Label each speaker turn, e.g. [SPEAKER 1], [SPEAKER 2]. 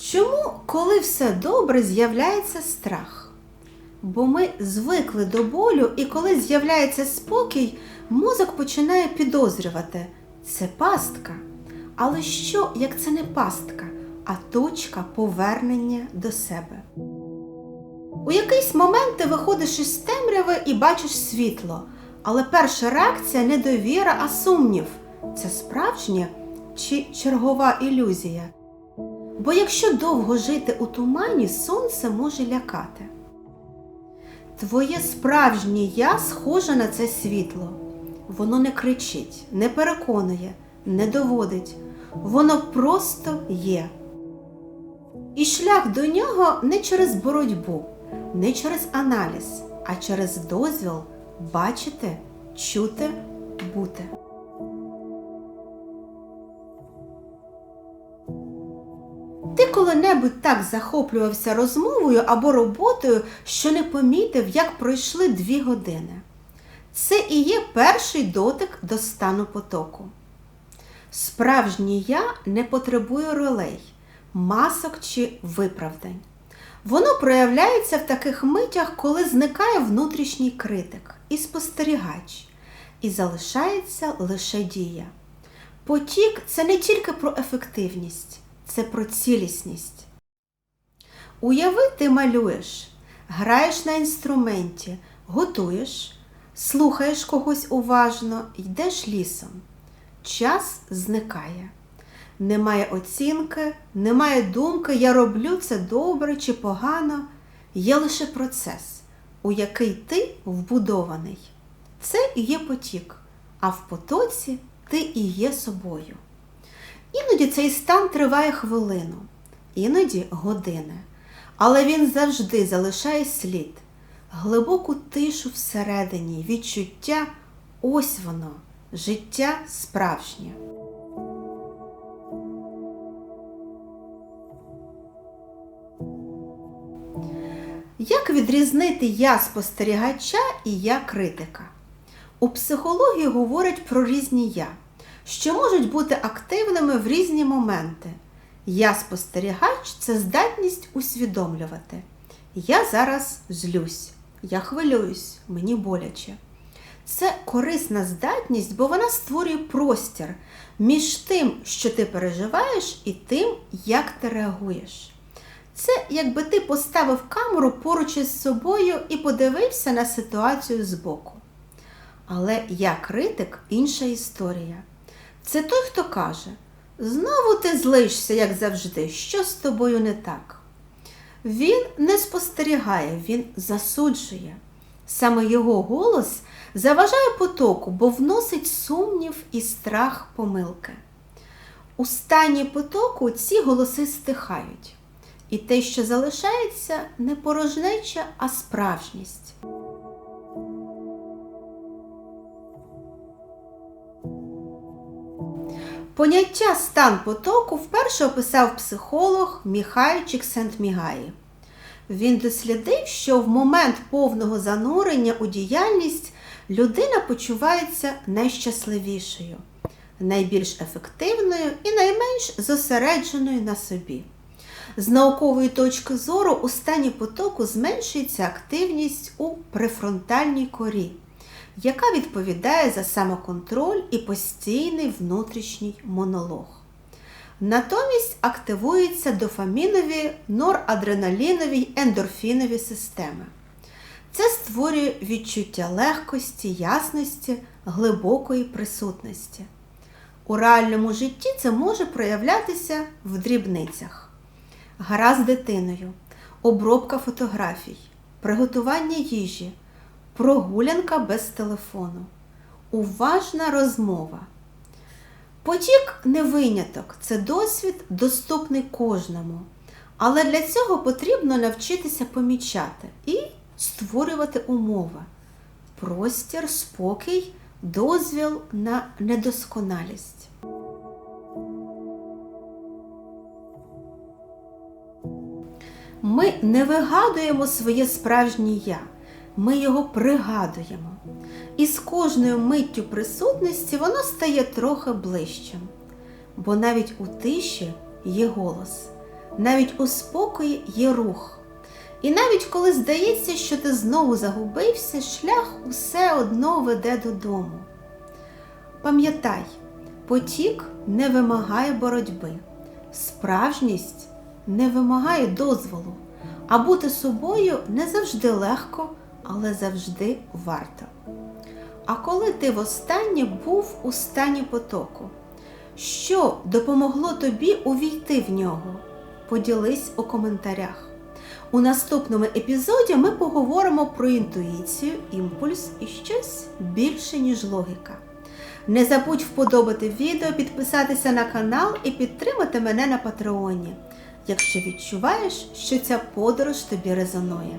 [SPEAKER 1] Чому, коли все добре, з'являється страх? Бо ми звикли до болю, і коли з'являється спокій, мозок починає підозрювати це пастка. Але що, як це не пастка, а точка повернення до себе? У якийсь момент ти виходиш із темряви і бачиш світло, але перша реакція не довіра, а сумнів. Це справжнє чи чергова ілюзія? Бо якщо довго жити у тумані, сонце може лякати. Твоє справжнє я схоже на це світло. Воно не кричить, не переконує, не доводить. Воно просто є. І шлях до нього не через боротьбу, не через аналіз, а через дозвіл бачити, чути, бути. Ти коли-небудь так захоплювався розмовою або роботою, що не помітив, як пройшли дві години. Це і є перший дотик до стану потоку. Справжнє я не потребує ролей, масок чи виправдань. Воно проявляється в таких митях, коли зникає внутрішній критик і спостерігач, і залишається лише дія. Потік це не тільки про ефективність, це про цілісність. Уяви, ти малюєш, граєш на інструменті, готуєш, слухаєш когось уважно, йдеш лісом. Час зникає. Немає оцінки, немає думки, я роблю це добре чи погано. Є лише процес, у який ти вбудований. Це і є потік, а в потоці ти і є собою. Іноді цей стан триває хвилину, іноді години, але він завжди залишає слід, глибоку тишу всередині, відчуття ось воно, життя справжнє. Як відрізнити я спостерігача і я критика? У психології говорять про різні я, що можуть бути активними в різні моменти. Я спостерігач це здатність усвідомлювати. Я зараз злюсь, я хвилююсь, мені боляче. Це корисна здатність, бо вона створює простір між тим, що ти переживаєш, і тим, як ти реагуєш. Це якби ти поставив камеру поруч із собою і подивився на ситуацію збоку. Але я критик інша історія. Це той, хто каже: знову ти злишся, як завжди, що з тобою не так. Він не спостерігає, він засуджує. Саме його голос заважає потоку, бо вносить сумнів і страх помилки. У стані потоку ці голоси стихають. І те, що залишається, не порожнеча, а справжність. Поняття стан потоку вперше описав психолог Міхай Чіксент-Мігаї. Він дослідив, що в момент повного занурення у діяльність людина почувається найщасливішою, найбільш ефективною і найменш зосередженою на собі. З наукової точки зору у стані потоку зменшується активність у префронтальній корі, яка відповідає за самоконтроль і постійний внутрішній монолог. Натомість активуються дофамінові, норадреналінові ендорфінові системи. Це створює відчуття легкості, ясності, глибокої присутності. У реальному житті це може проявлятися в дрібницях гра з дитиною, обробка фотографій, приготування їжі, прогулянка без телефону, уважна розмова. Потік не виняток, це досвід доступний кожному. Але для цього потрібно навчитися помічати і створювати умови, простір, спокій, дозвіл на недосконалість. Ми не вигадуємо своє справжнє я, ми його пригадуємо. І з кожною миттю присутності воно стає трохи ближчим, бо навіть у тиші є голос. навіть у спокої є рух. І навіть коли здається, що ти знову загубився, шлях усе одно веде додому. Пам'ятай, потік не вимагає боротьби, справжність не вимагає дозволу, а бути собою не завжди легко, але завжди варто. А коли ти востаннє був у стані потоку, що допомогло тобі увійти в нього? Поділись у коментарях. У наступному епізоді ми поговоримо про інтуїцію, імпульс і щось більше, ніж логіка. Не забудь вподобати відео, підписатися на канал і підтримати мене на Патреоні, якщо відчуваєш, що ця подорож тобі резонує.